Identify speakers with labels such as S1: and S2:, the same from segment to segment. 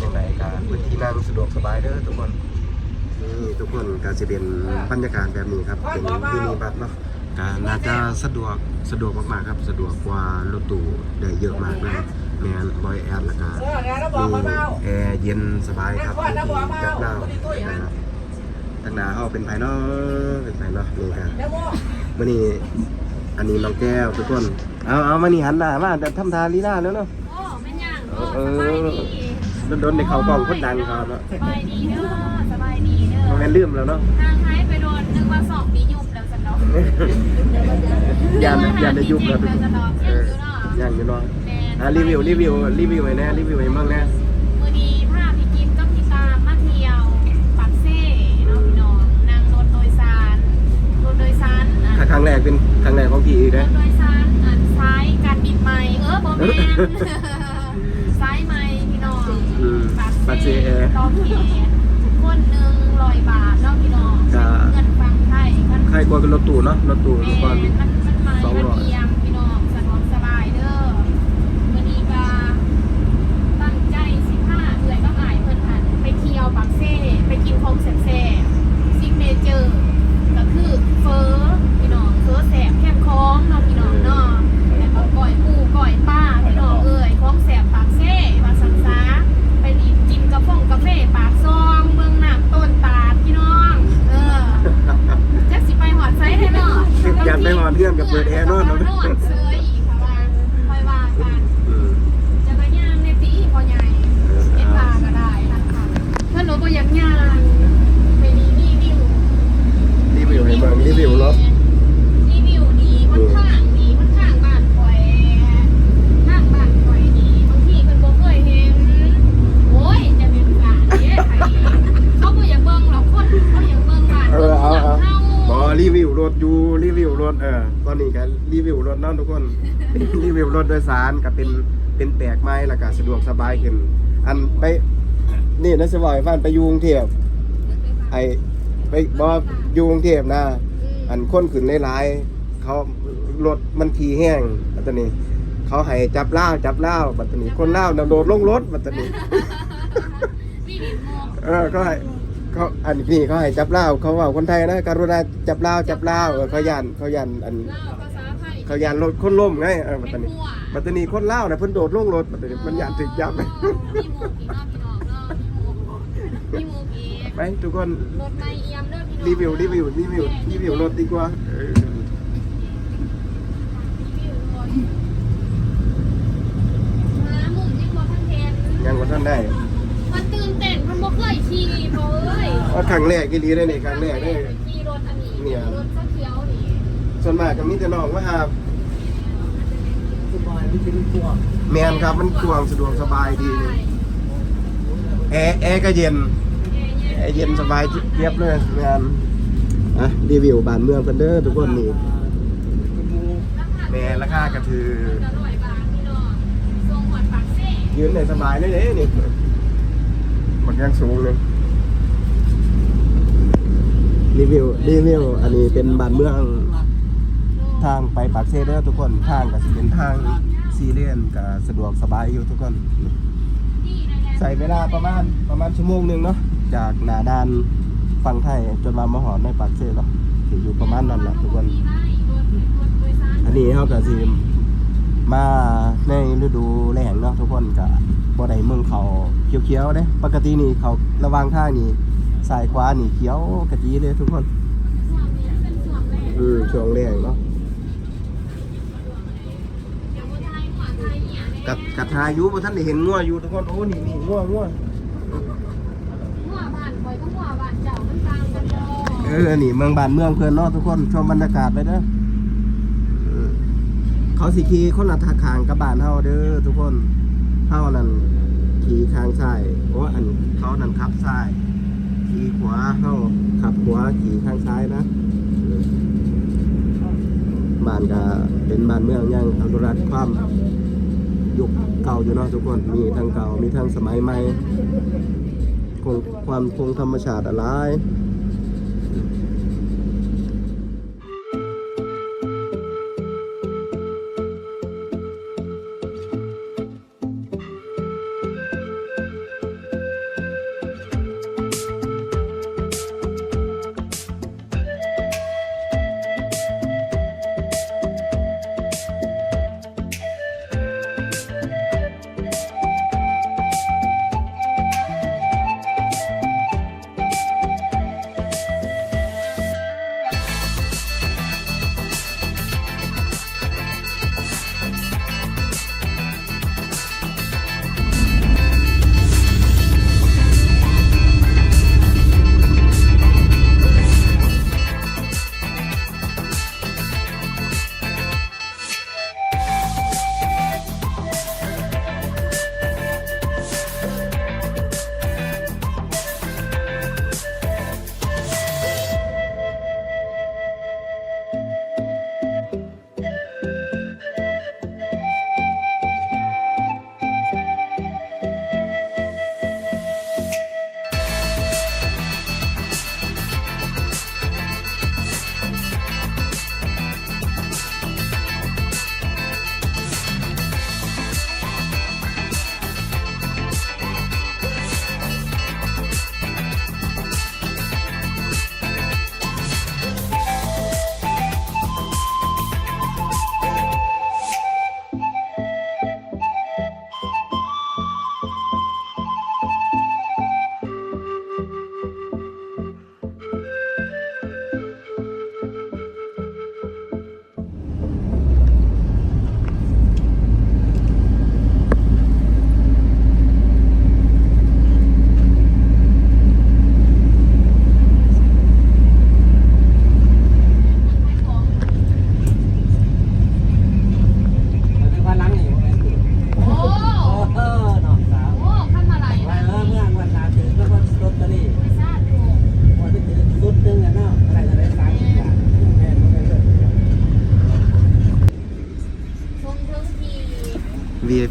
S1: ยสารเป็นยังไงกันพื้นที่นั่งสะดวกสบายเด้อทุกคนนี่ทุกคนก็จะเป็นบรรยากาศแบบนี้ครับเป็นมินิบัสเนาะก็น่าจะสะดวกสะดวกมากๆครับ สะดวกกว่ารถตู้ได้เยอะมากเลยแม่นบอยแอร์แล้วก็มีแอร์เย็นสบายครับที่จับหนาวนะครับทางหนาเขาเป็นภายนอกเป็นภายนอกนี่ครับมื่อนี้อันนี้น้องแก้วทุกคนเอาเอามานี่หันหน้ามาแต่ทำทาลีลาแล้วเนาะ
S2: โอ้แม่นยัง
S1: เอ
S2: โอ้
S1: อ
S2: สบายดี
S1: โดนๆในเขากล้องคนดังเขาเนาะ
S2: สบายดีเด้อสบายดีเด้อ
S1: โรงแรมลืมแล้วเนาะ
S2: ทางหายไปโดนนึกว่าสองปียุบแล้วสันดอก
S1: ยานยานในยุคแล้ว
S2: แล้วสันดอก
S1: เอ
S2: ยัง
S1: อ
S2: อยู่เนาะ
S1: ยังอยู่เนาะ
S2: แม่น
S1: อะรีวิวรีวิวรีวิวไว้แน่รีวิวไว้บ้างแน่
S2: มื้อนี้พาพี่กินกับพี่ตามมาเที่ยวปากเซ่เนาะพี่น้องนั่งรถโดยสารรถโดยสารอัน
S1: ครั้งแรกเป็นครั้งแรกของพี่อีก
S2: ร
S1: นะ
S2: ถโดยสารอันซ้ายการบิดใหม่เออบ่แม่น ซ้ายใหม่พี่น้อง
S1: อืม
S2: ปาก
S1: ปาก เซ่
S2: เซ่
S1: เออ
S2: ต่อเขตคนหนึ่งร้อยบาทเนาะพี่น้อง
S1: จ้า
S2: เงินฟังไทยมัน
S1: ใครกลัวเป็นรถตู้เนาะรถตู้
S2: แม่
S1: ทุกคน
S2: มันมันมา
S1: สอง
S2: มัน
S1: ร้อย
S2: เอียงพี่น้องสะดวกสบายเด้อวันนี้ก็ตั้งใจสิบห้าเดือนก็อายเพิ่นหันไปเที่ยวปักเซ่ไปกินของแซ่บๆซิกเนเจอร์ก็คือเฟอพี่น้องเฟอแสบแคบคล้องเนาะพี่น้องเนาะแล้วก็ก่อยปูก่อยป้าพี่น้องเอ้ยของแสบปากเซ่มาสังซาไปรีบกินกาแฟกาแฟปากซองเมืองน้ำต้นตาดพี่น้อง เออ จักสิไปหอดไซส์ให้เนาะ
S1: อยากไปหอดเพื่อนกับเปิดแอร์เนาะ
S2: นอนเสื้ออีกค่ะว่าคอยว่ากัน
S1: อืม
S2: จะไปย่างในตีพอใหญ่เอ็นลาก็ได้นะคะถ้าหนูก็อยากย่างไปรีวิว
S1: รีวิวให้เบิ่งรีวิวรถ
S2: รีวิวดีมันข้างดีมันข้างบ้านคอยข้างบ้านคอยดีบางทีเพิ่นบ่เคยเห็นโอ้ยจะเป็นกาเด้ไผเขาบ่อยากเบิ่งหรอกคนเขาอยากเบิ่งบ้าน
S1: เอ
S2: เบิ่
S1: อง เอา
S2: หลัง
S1: เอา
S2: เฮา
S1: บอรีวิวรถอยู่รีวิวรถเออตอนนี้ก็รีวิวรถเนาะทุกคน รีวิวรถโดยสารก็เป็นเป็นแปลกใหม่แล้วก็สะดวกสบายขึ้น อันไปนี่นะสวายฟันไปอยูกรุงเทพไอไปบออยู่กรุงเทพนะ อันคนขึ้นหลายๆเขารถมันขี่แห้งอันตอนนี้เขาให้จับล่าวจับล่าวบัดนี้คนล่าวนำโดดลงรถบัดนี้
S2: มีดินโมก
S1: เออเขาให้เขาอันนี้เขาให้จับล่าวเขาว่าคนไทยนะ กรุณาจับล่าวจับล่าวเออเขายันเขายันอัน
S2: เล่าภาษาไทย
S1: เขายันรถคนล้มไงเออบัด
S2: เป็น
S1: นี้
S2: หัว
S1: บัดนี้คนล่าวน่ะเพิ่นโดดลงรถบัดนี้มันยันถึกจับ
S2: มีหมูกี่รอบพี่น้องเนาะมีหมูกี่
S1: ไปทุกคน
S2: รถไม่เอี่ยมเด้อพี่น้อง
S1: รีวิวรีวิวรีวิวรีวิวรถดีกว่าเออ
S2: รีวิวรถมาหมุนยิ่งกว่าท่านเทน
S1: ยังบ่ทันได้
S2: มันตื่นเต้นมันบ่เคยขี่บ่เอ้ย
S1: เอาครั้งแรกอีหลีได้นี่ครั้งแรกเด้อ
S2: ขี่รถอันนี้
S1: เนี่ย
S2: รถเขียวๆนี่
S1: ส่วนมากก็มีแต่น้องมาหา แมนครับมันกวางสะดวกสบายดีเลยแอร์แอร์ก็เย็นแอร์เย็นสบายเจี๊ยบเลยแมนอะรีวิวบ้านเมืองเพิ่นเด้อทุกคนนี่
S3: เป็นมู
S1: แม่ราคาก็ถือ
S2: อร่อยบางพี่น้องทรงหวดปากเซ่
S1: ยืนได้สบายเลยเด้นี่มันยังสูงเลยรีวิวรีวิวอันนี้เป็นบ้านเมืองทางไปปากเซเด้อทุกคนทางก็สิเป็นทาง ซีเรียนก็สะดวกสบายอยู่ทุกคน ใส่เวลาประมาณประมาณชั่วโมงหนึ่งเนาะจากหนาดานฝั่งไทยจนมามหอดในปากเซ่เนาะสิอยู่ประมาณนั้นแหละทุกคน อันนี้เขาก็สิมาในฤดูแล้งเนาะทุกคนก็บ่ได้เมืองเขาเขียวๆเด้ปกตินี่เขาระวางท่านี่ซ้ายขวานี่เขียวกะจีเลยทุกคนอือช่วงแล้งเนาะ
S2: เดี๋ยวคนไทยหัวไทย
S1: กัดกัดทาอยู่บ่ทันได้เห็นงัวอยู่ทุกคนโอ้นี่นี่งัวงัว
S2: หัวบ้านคอยก็หัวบ้านเจ้ามันต่างกันบ่
S1: เออนี่เมืองบ้านเมืองเพิ่อนเนาะทุกคนชมบรรยากาศไปเด้อเออเขาสิขี่คนละทางขางกับบ้านเฮาเด้อทุกคนเฮานั่นขี่ข้างซ้ายโอ้อันเขานั่นขับซ้ายขี่ขวาเฮาขับขวาขี่ข้างซ้ายนะเออบ้านก็เป็นบ้านเมืองยังอนุรักษ์ความ ยุคเก่าอยู่เนาะทุกคนมีทั้งเก่ามีทั้งสมัยใหม่คงความคงธรรมชาติอะไร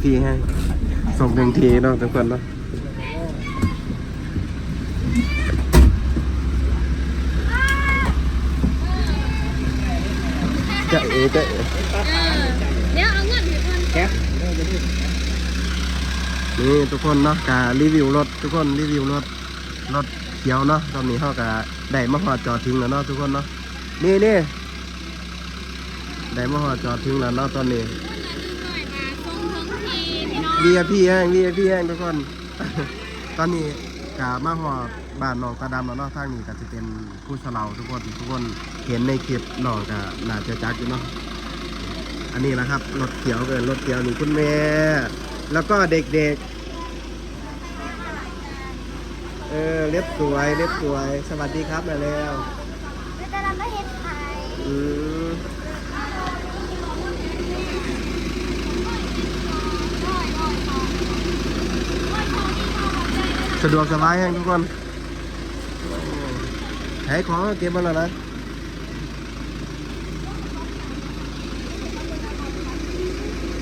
S1: VIP ให้ ส่งถึงทีเนาะทุกคนเนาะจะเอจะเอ
S2: เออเดี๋ยวเอาเงินให้เพิ่น
S3: แก๊
S1: นี่ทุกคนเนาะการีวิวรถทุกคนรีวิวรถรถเขียวเนาะตอนนี้เขากะได้มาหอดจอดถึงแล้วเนาะทุกคนเนาะนี่นี่ได้มาหอดจอดถึงแล้วเนาะตอนนี้ VIP แห้ง VIP แห้งทุกคน ตอนนี้กะมาหอดบ้านน้องตาดำแล้วเนาะทางนี้ก็จะเป็นผู้สะเลาทุกคนทุกคนเห็นในคลิปน้องก็น่าจะจักอยู่เนาะอันนี้แหละครับรถเขียวเป็นรถเขียวนี่คุณแม่แล้วก็เด็กๆ เออเล็บสวยเล็บสวย สวัสดีครับมาแล้ว
S4: แต่เราไม่เห็นใคร
S1: อืม สะดวกสบายแห้งทุกคนหายของเก็บมาแล้วนะ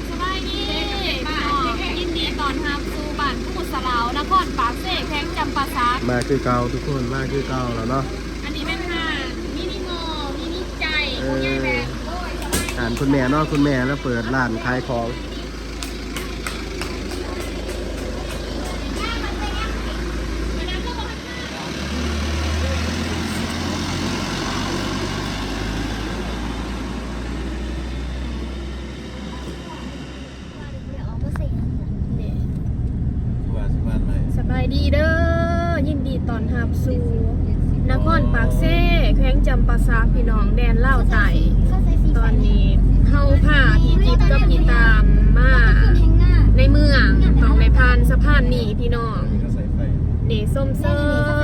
S2: สบายดีพี่น้องยินดีตอนรับสู่บ้านผู้สลาวนครปากเสกแข้งจำปาสัก
S1: มาคือเก่าทุกคนมาคือเก่าแล้วเนาะ
S2: อันนี้เป็นห้างมินิมอลมินิใจผู้ใหญ่แบบโอ้ยสบาย
S1: อ่านคุณแม่เนาะคุณแม่แล้วเปิดร้านขายของ
S4: เดี๋ยวเอามาใส่
S2: นี่
S1: ว่าสบายไหม
S2: สบาย ดีเด้อยินดีตอนรับสู่นครปากเสกแข้งจำปาสักพี่น้องแดนเล่าวไต่
S4: เข้าใส่สี
S2: ตอนนี้เฮาพาพี่จิ๊บกับพี่ตามมา
S4: ขึ้นแหงหน้า
S2: ในเมืองต้องในพานสะพานนี่พี่น้อง
S1: นี่ก็ใส่ไฟ
S2: นี่ส้มเซ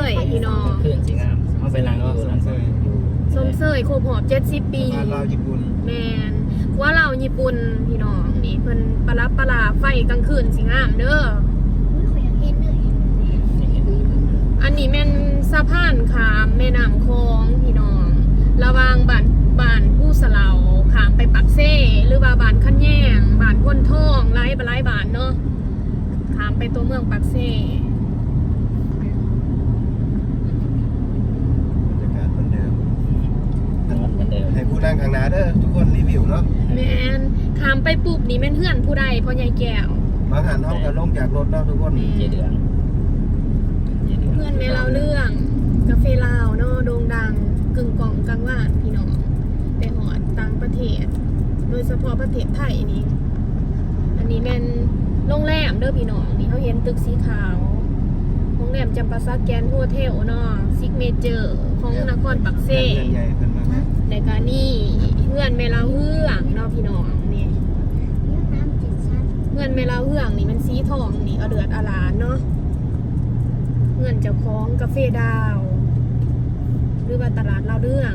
S2: ยพี่น้อง
S3: เพื่อนสิงามเอาไปล้างอยู่ล้าง
S2: ส้มเซยครบหอบ 70 ปี
S1: บ้านเราญี่ปุ่น
S2: แมนว่าเราญี่ปุ่นพี่น้องนี่เพิ่นปลารับปลาลาไฟกลางคืนสิงามเด้อ
S4: อุ้ยขออยากเห็นเลย
S2: อั นนี้แม่นสะพานขามแม่น้ำคลองพี่น้อง ระหวางบ้านบ้านผู้สะเหลาขามไปปักเซ่หรือว่าบ้านขันแยงบ้านพ้นทองไล่บไล่บ้านเนาะขามไปตัวเมืองปักเซ่
S1: บรรยากาศเหมือนเดิม
S3: เหมือนเดิม
S1: ให้ผู้นั่งข้างหน้าเด้อทุกคนรีวิวเนาะ
S2: แม่นขามไปปุ๊บนี่แม่นเฮือนผู้ใดพ่อใหญ่แก้ว
S1: บางหันห้องก็ลงจากรถเนาะทุกคน
S3: เจเดือนเจเดือน
S2: เพื่อนแม่เล่าเรื่องกาแฟลาวเนาะโด่งดังกึ่งกล่องกลางว่านพี่น้องไปหอดต่างประเทศ โดยเฉพาะประเทศไทยนี่อันนี้แม่นโรงแรมเด้อพี่น้องนี่เขาเห็นตึกสีขาวโรงแรมจำปาสักแกนโฮเทลเนาะซิกเมเจอร์ของนครปักเซ่
S1: เพื่อนใหญ่เพิ่นมา
S2: แต่ก็นี่เพื่อนแม่เล่าเรื่องเนาะพี่น้องนี่
S4: เรื่อนเจ็ดชั้น
S2: เพื่อนแม่เล่าเรื่องนี่มันสีทองนี่เอาเดือดอาลานเนาะ พื่อนเจ้าของกาแฟดาว หรือว่าตลาดเล่าเรื่อง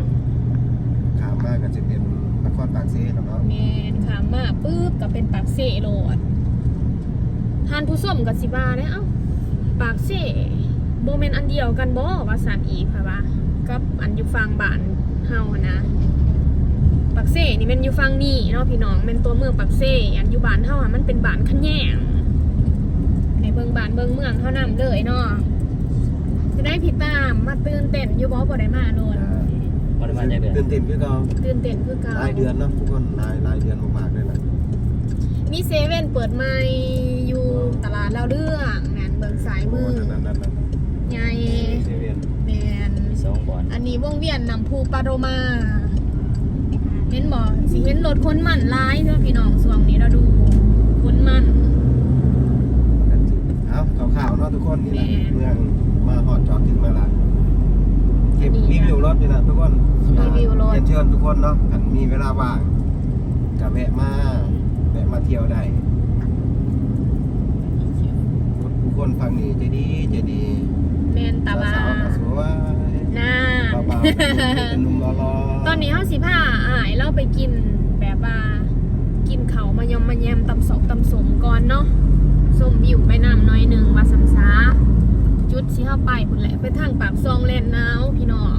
S1: ถามมาก็จะเป็นนครปากเซ่เนาะ
S2: แมนขามมาปุ๊บก็เป็นปากเสโลดทานผู้ส้มกับสิบาเนี่ยเอ้าปากเสโบเมนอันเดียวกันบ่ว่าสานอีกค่ะว่ากับอันอยู่ฟังบ้านเฮาอะนะปากเสนี่แมันอยู่ฟังนี่เนาะพี่น้องเป็นตัวเมืองปากเสอันอยู่บ้านเฮาอะมันเป็นบ้านขันแยงในเบิงบ้านเบิงเมืองเท่านั้นเลยเนาะจะ ได้ผิดตามมาตื่นเต้นอยู่บ่บ่ได้มาโดน
S3: บริมาณเจเดือน
S1: ตื่นเต้นคือเก่า
S2: ตื่นเต้นคือเก่ารา
S1: ยเดือนเนาะทุกคนรายรายเดือนมากๆเลยนะ
S2: มีเซเว่นเปิดใหม่อยู่ตลาดเราเรื่องนั่นเบิงสายมือ
S1: นั่นนั่นนั่น
S2: ไง
S1: เซเว่น
S2: แมน
S3: มีสองบอล
S2: อันนี้วงเวียนนำภูปาโรมาเห็นบ่สิเห็นรถคนมันร้ายเด้อพี่น้องส่วงนี้เราดูคนมัน
S1: เอาข่าวๆเนาะทุกคนนี่แหละ
S2: แม่
S1: เมืองมาหอ ดจอดถึงมาละเก็บ
S2: อันนี้
S1: รีวิวรถนี่แหละทุกคน
S2: รีวิวรถ
S1: เรียนเชิญทุกคนเนาะถ้ามีเวลาว่างก็แวะมาแวะมาเที่ยวได้ทุกคนฟังนี่ใจดีใจดี
S2: แมนตาบา
S1: สาวๆก็สวย
S2: น่า
S1: เบาๆเป็นหนุ่มรอๆ
S2: ตอนนี้เฮาสิพาอายเราไปกินแบบว่ากินเขาวมายอมมาแยมตำสอกตำสมก่อนเนาะสมวิวไปน้ำหน้อยหนึ่งว่าสัมซา จุดสิเข้าไปพุ่นแหละไปทางปากซองเลนนาวพี่น้อง